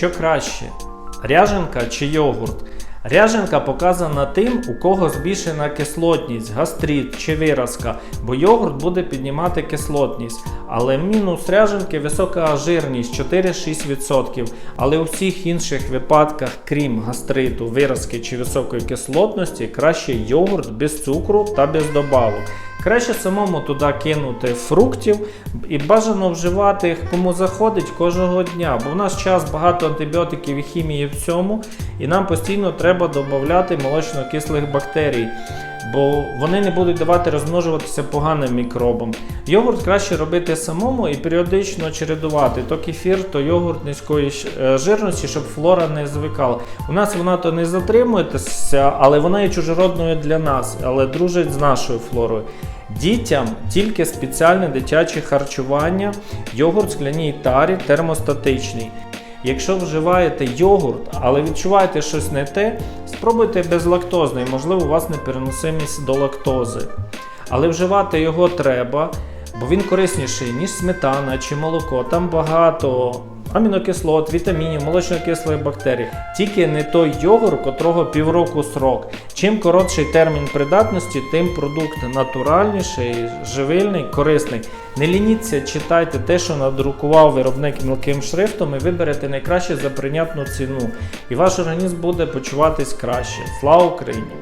Що краще? Ряженка чи йогурт? Ряженка показана тим, у кого збільшена кислотність, гастрит чи виразка, бо йогурт буде піднімати кислотність. Але мінус ряженки висока жирність 4-6%. Але у всіх інших випадках, крім гастриту, виразки чи високої кислотності, краще йогурт без цукру та без добавок. Краще самому туди кинути фруктів і бажано вживати їх кому заходить кожного дня, бо в нас час багато антибіотиків і хімії в цьому, і нам постійно треба додати молочно-кислих бактерій, бо вони не будуть давати розмножуватися поганим мікробам. Йогурт краще робити самому і періодично чередувати то кефір, то йогурт низької е, жирності, щоб флора не звикала. У нас вона то не затримується, але вона є чужородною для нас, але дружить з нашою флорою. Дітям тільки спеціальне дитяче харчування, йогурт скляній тарі термостатичний. Якщо вживаєте йогурт, але відчуваєте щось не те, спробуйте безлактозний, можливо, у вас непереносимість до лактози. Але вживати його треба, бо він корисніший, ніж сметана чи молоко. Там багато амінокислот, вітамінів, молочно-кислих бактерій. Тільки не той йогурт, котрого півроку срок. Чим коротший термін придатності, тим продукт натуральніший, живильний, корисний. Не лініться, читайте те, що надрукував виробник мілким шрифтом, і виберете найкраще за прийнятну ціну. І ваш організм буде почуватись краще. Слава Україні!